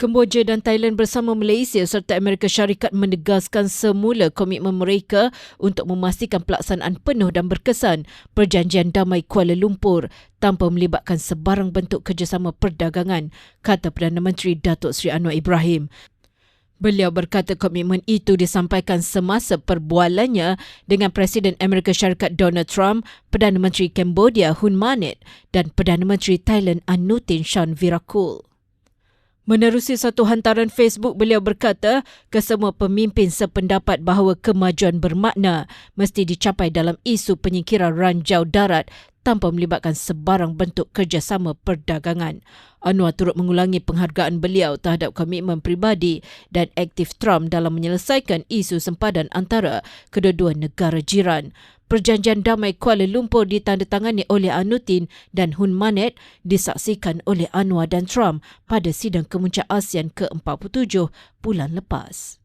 Kemboja dan Thailand bersama Malaysia serta Amerika Syarikat menegaskan semula komitmen mereka untuk memastikan pelaksanaan penuh dan berkesan Perjanjian Damai Kuala Lumpur tanpa melibatkan sebarang bentuk kerjasama perdagangan, kata Perdana Menteri Datuk Seri Anwar Ibrahim. Beliau berkata komitmen itu disampaikan semasa perbualannya dengan Presiden Amerika Syarikat Donald Trump, Perdana Menteri Cambodia Hun Manet dan Perdana Menteri Thailand Anutin Shan Virakul. Menerusi satu hantaran Facebook, beliau berkata kesemua pemimpin sependapat bahawa kemajuan bermakna mesti dicapai dalam isu penyingkiran ranjau darat tanpa melibatkan sebarang bentuk kerjasama perdagangan. Anwar turut mengulangi penghargaan beliau terhadap komitmen pribadi dan aktif Trump dalam menyelesaikan isu sempadan antara kedua-dua negara jiran. Perjanjian Damai Kuala Lumpur ditandatangani oleh Anutin dan Hun Manet disaksikan oleh Anwar dan Trump pada sidang kemuncak ASEAN ke-47 bulan lepas.